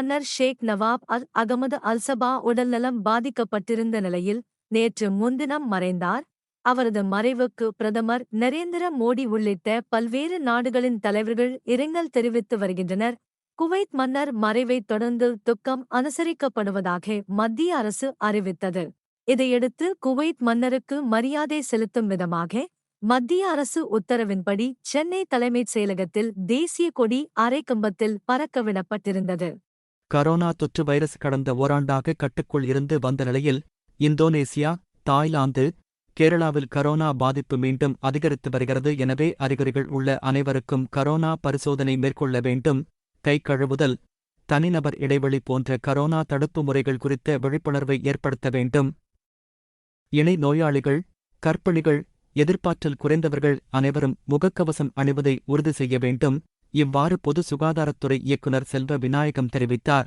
மன்னர் ஷேக் நவாப் அல் அகமது அல்சபா உடல்நலம் பாதிக்கப்பட்டிருந்த நிலையில் நேற்று முன்தினம் மறைந்தார். அவரது மறைவுக்கு பிரதமர் நரேந்திர மோடி உள்ளிட்ட பல்வேறு நாடுகளின் தலைவர்கள் இரங்கல் தெரிவித்து வருகின்றனர். குவைத் மன்னர் மறைவைத் தொடர்ந்து துக்கம் அனுசரிக்கப்படுவதாக மத்திய அரசு அறிவித்தது. இதையடுத்து குவைத் மன்னருக்கு மரியாதை செலுத்தும் விதமாக மத்திய அரசு உத்தரவின்படி சென்னை தலைமைச் செயலகத்தில் தேசிய கொடி அரைக்கம்பத்தில் பறக்கவிடப்பட்டிருந்தது கரோனா தொற்று வைரஸ் கடந்த ஓராண்டாக கட்டுக்குள் இருந்து வந்த நிலையில் இந்தோனேசியா தாய்லாந்து கேரளாவில் கரோனா பாதிப்பு மீண்டும் அதிகரித்து வருகிறது. எனவே அறிகுறிகள் உள்ள அனைவருக்கும் கரோனா பரிசோதனை மேற்கொள்ள வேண்டும். கை கழுவுதல் தனிநபர் இடைவெளி போன்ற கரோனா தடுப்பு முறைகள் குறித்த விழிப்புணர்வை ஏற்படுத்த வேண்டும். இணை நோயாளிகள் கர்ப்பிணிகள் எதிர்ப்பாற்றல் குறைந்தவர்கள் அனைவரும் முகக்கவசம் அணிவதை உறுதி செய்ய வேண்டும். இவ்வாறு பொது சுகாதாரத்துறை இயக்குனர் செல்வ விநாயகம் தெரிவித்தார்.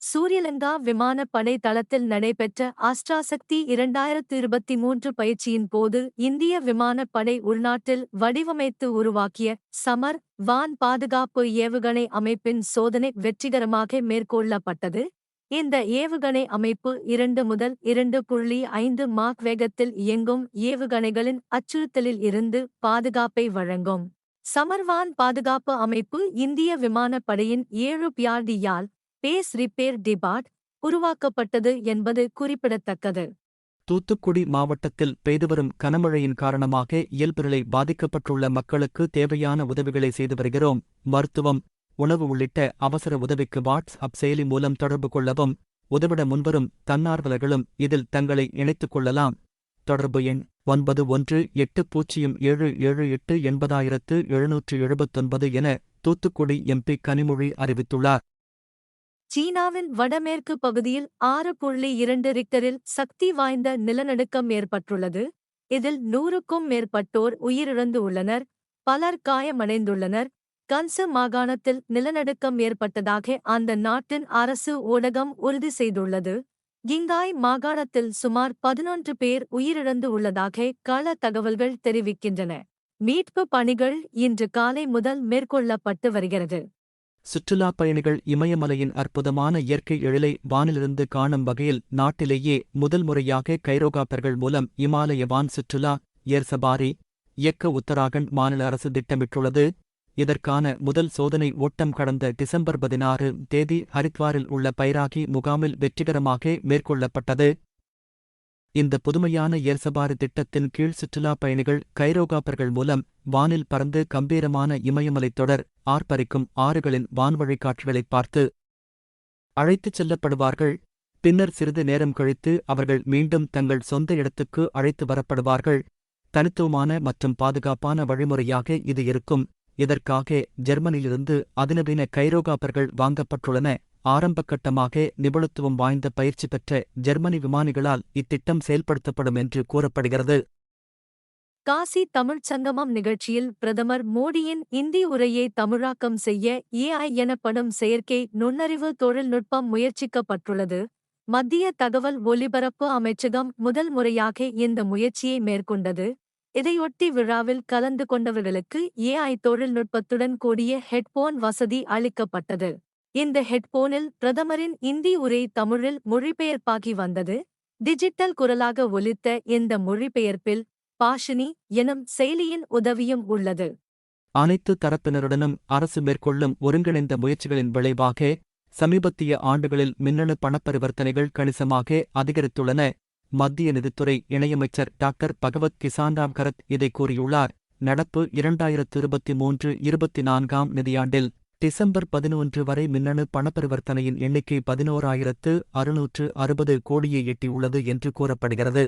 சூரியலங்கா விமானப்படை தளத்தில் நடைபெற்ற அஸ்ட்ராசக்தி இரண்டாயிரத்து இருபத்தி மூன்று பயிற்சியின் போது இந்திய விமானப்படை உள்நாட்டில் வடிவமைத்து உருவாக்கிய சமர் வான் பாதுகாப்பு ஏவுகணை அமைப்பின் சோதனை வெற்றிகரமாக மேற்கொள்ளப்பட்டது. இந்த ஏவுகணை அமைப்பு இரண்டு முதல் இரண்டு புள்ளி ஐந்து மாக் வேகத்தில் இயங்கும் ஏவுகணைகளின் அச்சுறுத்தலில் இருந்து பாதுகாப்பை வழங்கும். சமர்வான் பாதுகாப்பு அமைப்பு இந்திய விமானப்படையின் ஏழு பியார்டியால் பேஸ் ரிப்பேர் டிபார்ட் உருவாக்கப்பட்டது என்பது குறிப்பிடத்தக்கது. தூத்துக்குடி மாவட்டத்தில் பெய்துவரும் கனமழையின் காரணமாக இயல்புநிலை பாதிக்கப்பட்டுள்ள மக்களுக்கு தேவையான உதவிகளை செய்து வருகிறோம். மருத்துவம் உணவு உள்ளிட்ட அவசர உதவிக்கு வாட்ஸ்அப் செயலி மூலம் தொடர்பு கொள்ளவும் உதவிட முன்வரும் தன்னார்வலர்களும் இதில் தங்களை இணைத்துக் கொள்ளலாம். தொடர்பு எண் ஒன்பது ஒன்று எட்டு பூஜ்ஜியம் ஏழு ஏழு எட்டு எண்பதாயிரத்து எழுநூற்று எழுபத்தொன்பது என தூத்துக்குடி எம்பி கனிமொழி அறிவித்துள்ளார். சீனாவின் வடமேற்கு பகுதியில் ஆறு புள்ளி இரண்டு ரிக்டரில் சக்தி வாய்ந்த நிலநடுக்கம் ஏற்பட்டுள்ளது. இதில் நூறுக்கும் மேற்பட்டோர் உயிரிழந்து உள்ளனர் பலர் காயமடைந்துள்ளனர். கன்சு மாகாணத்தில் நிலநடுக்கம் ஏற்பட்டதாக அந்த நாட்டின் அரசு ஊடகம் உறுதி செய்துள்ளது. கிங்காய் மாகாணத்தில் சுமார் பதினொன்று பேர் உயிரிழந்து உள்ளதாக கள தகவல்கள் தெரிவிக்கின்றன. மீட்பு பணிகள் இன்று காலை முதல் மேற்கொள்ளப்பட்டு வருகிறது. சுற்றுலாப் பயணிகள் இமயமலையின் அற்புதமான இயற்கை எழிலை வானிலிருந்து காணும் வகையில் நாட்டிலேயே முதல் முறையாக கைரோகாப்பர்கள் மூலம் இமாலய வான் சுற்றுலா ஏர் சபாரி இயக்க உத்தராகண்ட் மாநில அரசு திட்டமிட்டுள்ளது. இதற்கான முதல் சோதனை ஓட்டம் கடந்த டிசம்பர் பதினாறு தேதி ஹரித்வாரில் உள்ள பைராகி முகாமில் வெற்றிகரமாக மேற்கொள்ளப்பட்டது. இந்த புதுமையான ஏர்சபாரி திட்டத்தின் கீழ் சுற்றுலாப் பயணிகள் கைரோகாப்பர்கள் மூலம் வானில் பறந்து கம்பீரமான இமயமலைத் தொடர் ஆர்ப்பரிக்கும் ஆறுகளின் வான்வழி காட்சிகளைப் பார்த்து அழைத்துச் செல்லப்படுவார்கள். பின்னர் சிறிது நேரம் கழித்து அவர்கள் மீண்டும் தங்கள் சொந்த இடத்துக்கு அழைத்து வரப்படுவார்கள். தனித்துவமான மற்றும் பாதுகாப்பான வழிமுறையாக இது இருக்கும். இதற்காக ஜெர்மனியிலிருந்து அதிநவீன கைரோகாப்பர்கள் வாங்கப்பட்டுள்ளன? ஆரம்பகட்டமாக நிபுணத்துவம் வாய்ந்த பயிற்சி பெற்ற ஜெர்மனி விமானிகளால் இத்திட்டம் செயல்படுத்தப்படும் என்று கூறப்படுகிறது. காசி தமிழ்ச் சங்கமம் நிகழ்ச்சியில் பிரதமர் மோடியின் இந்தி உரையை தமிழாக்கம் செய்ய ஏஐ எனப்படும் செயற்கை நுண்ணறிவு தொழில்நுட்பம் முயற்சிக்கப்பட்டுள்ளது. மத்திய தகவல் ஒலிபரப்பு அமைச்சகம் முதல் முறையாக இந்த முயற்சியை மேற்கொண்டது. இதையொட்டி விழாவில் கலந்து கொண்டவர்களுக்கு ஏஐ தொழில்நுட்பத்துடன் கூடிய ஹெட்போன் வசதி அளிக்கப்பட்டது. இந்த ஹெட்போனில் பிரதமரின் இந்தி உரை தமிழில் மொழிபெயர்ப்பாகி வந்தது. டிஜிட்டல் குரலாக ஒலித்த இந்த மொழிபெயர்ப்பில் பாஷினி எனும் செயலியின் உதவியும் உள்ளது. அனைத்து தரப்பினருடனும் அரசு மேற்கொள்ளும் ஒருங்கிணைந்த முயற்சிகளின் விளைவாக சமீபத்திய ஆண்டுகளில் மின்னணு பணப்பரிவர்த்தனைகள் கணிசமாக அதிகரித்துள்ளன. மத்திய நிதித்துறை இணையமைச்சர் டாக்டர் பகவத் கிசான்ராம் கரத் இதை கூறியுள்ளார். நடப்பு இரண்டாயிரத்து இருபத்தி மூன்று இருபத்தி நான்காம் நிதியாண்டில் டிசம்பர் பதினொன்று வரை மின்னணு பணப்பரிவர்த்தனையின் எண்ணிக்கை பதினோராயிரத்து அறுநூற்று அறுபது கோடியை எட்டியுள்ளது என்று கூறப்படுகிறது.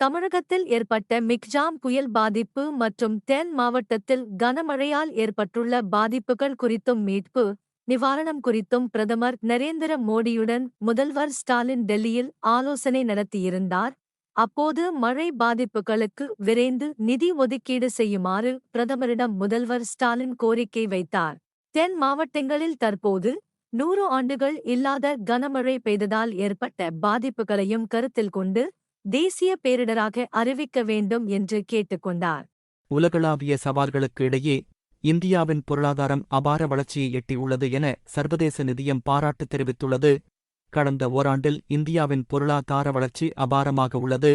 தமிழகத்தில் ஏற்பட்ட மிக்ஜாம் புயல் பாதிப்பு மற்றும் தென் மாவட்டத்தில் கனமழையால் ஏற்பட்டுள்ள பாதிப்புகள் குறித்தும் மீட்பு நிவாரணம் குறித்தும் பிரதமர் நரேந்திர மோடியுடன் முதல்வர் ஸ்டாலின் டெல்லியில் ஆலோசனை நடத்தியிருந்தார். அப்போது மழை பாதிப்புகளுக்கு விரைந்து நிதி ஒதுக்கீடு செய்யுமாறு பிரதமரிடம் முதல்வர் ஸ்டாலின் கோரிக்கை வைத்தார். தென் மாவட்டங்களில் தற்போது நூறு ஆண்டுகள் இல்லாத கனமழை பெய்ததால் ஏற்பட்ட பாதிப்புகளையும் கருத்தில் கொண்டு தேசிய பேரிடராக அறிவிக்க வேண்டும் என்று கேட்டுக்கொண்டார். உலகளாவிய சவால்களுக்கு இடையே இந்தியாவின் பொருளாதாரம் அபார வளர்ச்சியை எட்டியுள்ளது என சர்வதேச நிதியம் பாராட்டு தெரிவித்துள்ளது. கடந்த ஓராண்டில் இந்தியாவின் பொருளாதார வளர்ச்சி அபாரமாக உள்ளது.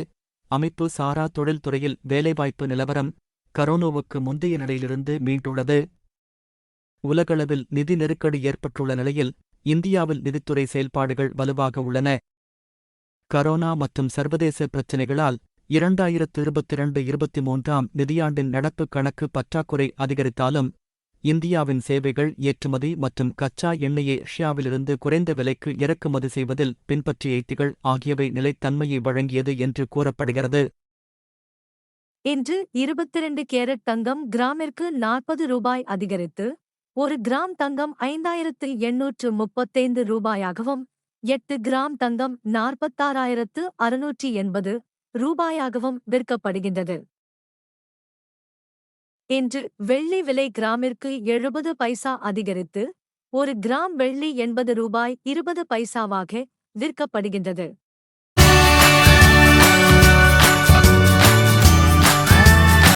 அமைப்பு சாரா தொழில்துறையில் வேலைவாய்ப்பு நிலவரம் கரோனோவுக்கு முந்தைய நிலையிலிருந்து மீண்டுள்ளது. உலகளவில் நிதி நெருக்கடி ஏற்பட்டுள்ள நிலையில் இந்தியாவில் நிதித்துறை செயல்பாடுகள் வலுவாக உள்ளன. கரோனா மற்றும் சர்வதேச பிரச்சினைகளால் இரண்டாயிரத்து இருபத்திரண்டு இருபத்தி மூன்றாம் நிதியாண்டின் நடப்பு கணக்கு பற்றாக்குறை அதிகரித்தாலும் இந்தியாவின் சேவைகள் ஏற்றுமதி மற்றும் கச்சா எண்ணெயை ரஷ்யாவிலிருந்து குறைந்த விலைக்கு இறக்குமதி செய்வதில் பின்பற்றிய எய்திகள் ஆகியவை நிலைத்தன்மையை வழங்கியது என்று கூறப்படுகிறது. இன்று இருபத்திரண்டு கேரட் தங்கம் கிராமிற்கு நாற்பது ரூபாய் அதிகரித்து ஒரு கிராம் தங்கம் ஐந்தாயிரத்து எண்ணூற்று முப்பத்தைந்து ரூபாயாகவும் எட்டு கிராம் தங்கம் நாற்பத்தாறாயிரத்து அறுநூற்றி எண்பது ரூபாயாகவும் விற்கப்படுகின்றது. இன்று வெள்ளி விலை கிராமிற்கு எழுபது பைசா அதிகரித்து ஒரு கிராம் வெள்ளி எண்பது ரூபாய் இருபது பைசாவாக விற்கப்படுகின்றது.